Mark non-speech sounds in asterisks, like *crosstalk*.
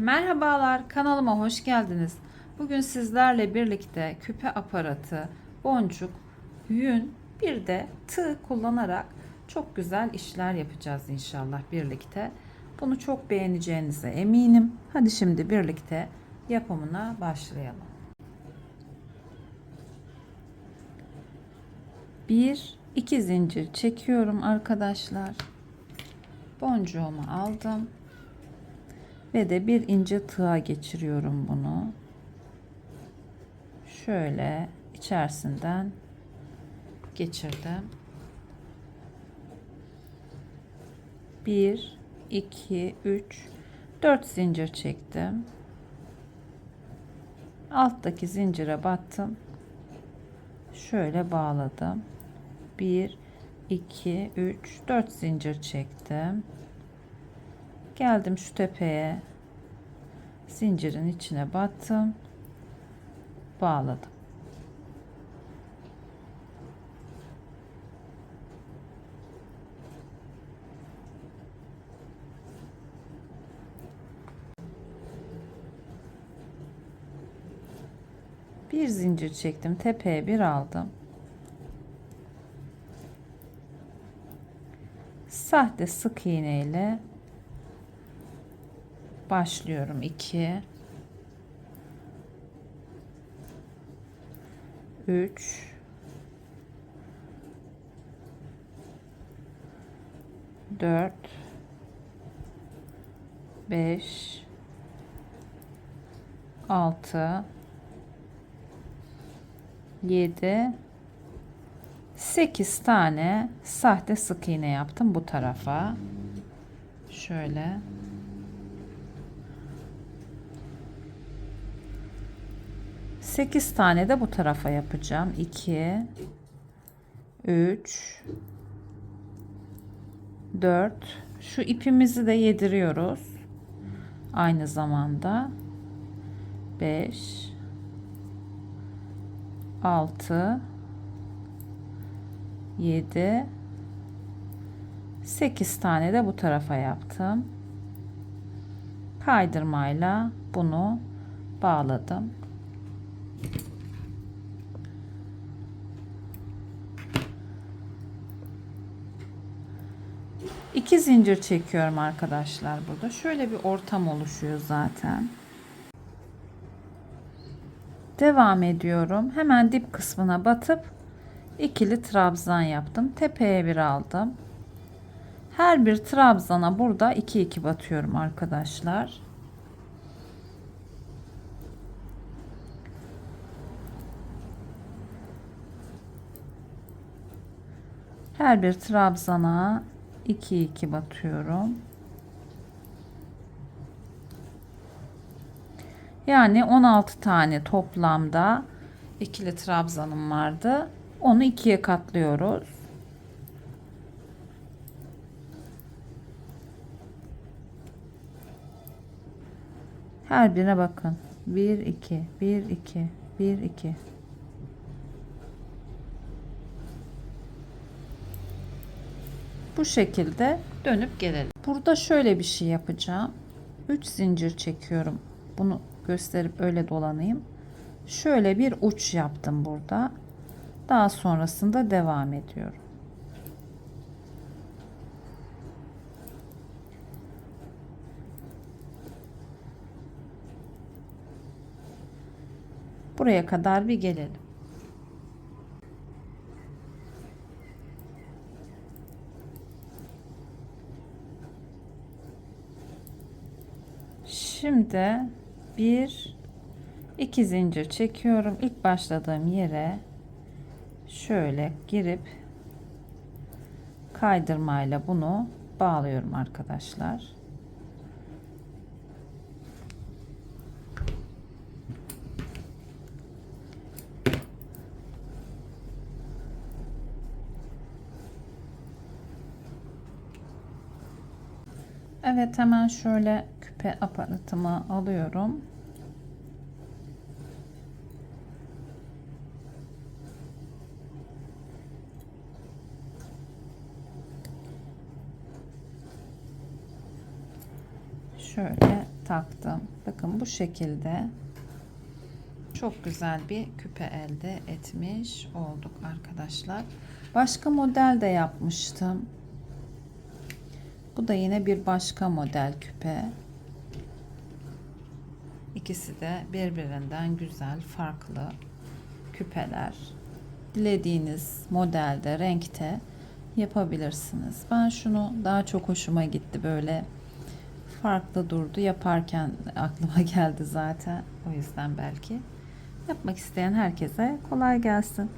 Merhabalar, kanalıma hoş geldiniz. Bugün sizlerle birlikte küpe aparatı, boncuk, yün, bir de tığ kullanarak çok güzel işler yapacağız inşallah birlikte. Bunu çok beğeneceğinize eminim. Hadi şimdi birlikte yapımına başlayalım. Bir, iki zincir çekiyorum arkadaşlar. Boncuğumu aldım ve de bir ince tığa geçiriyorum bunu. Şöyle içerisinden geçirdim. 1 2 3 4 zincir çektim. Alttaki zincire battım. Şöyle bağladım. 1 2 3 4 zincir çektim. Geldim şu tepeye. Zincirin içine battım. Bağladım. Bir zincir çektim. Tepeye bir aldım. Sahte sık iğne ile başlıyorum. 2 3 4 5 6 7 8 tane sahte sık iğne yaptım bu tarafa. Şöyle. Sekiz tane de bu tarafa yapacağım. 2 3 4 Şu ipimizi de yediriyoruz. Aynı zamanda 5 6 7 8 tane de bu tarafa yaptım. Kaydırmayla bunu bağladım. İki zincir çekiyorum arkadaşlar burada. Şöyle bir ortam oluşuyor zaten. Devam ediyorum. Hemen dip kısmına batıp ikili trabzan yaptım. Tepeye bir aldım. Her bir trabzana burada 2 2 batıyorum arkadaşlar. Her bir trabzana 2 2 batıyorum. Yani 16 tane toplamda ikili trabzanım vardı. Onu ikiye katlıyoruz. Her birine bakın. 1 2 1 2 1 2 Bu şekilde dönüp gelelim. Burada şöyle bir şey yapacağım. 3 zincir çekiyorum. Bunu gösterip öyle dolanayım. Şöyle bir uç yaptım burada. Daha sonrasında devam ediyorum. Buraya kadar bir gelelim. Şimdi bir iki zincir çekiyorum. İlk başladığım yere şöyle girip kaydırmayla bunu bağlıyorum arkadaşlar. Evet hemen şöyle küpe aparatımı alıyorum. şöyle taktım. Bakın bu şekilde çok güzel bir küpe elde etmiş olduk arkadaşlar. Başka model de yapmıştım. Bu da yine bir başka model küpe. İkisi de birbirinden güzel, farklı küpeler. Dilediğiniz modelde, renkte yapabilirsiniz. Ben şunu daha çok hoşuma gitti böyle farklı durdu. Yaparken aklıma *laughs* geldi zaten. O yüzden belki. Yapmak isteyen herkese kolay gelsin.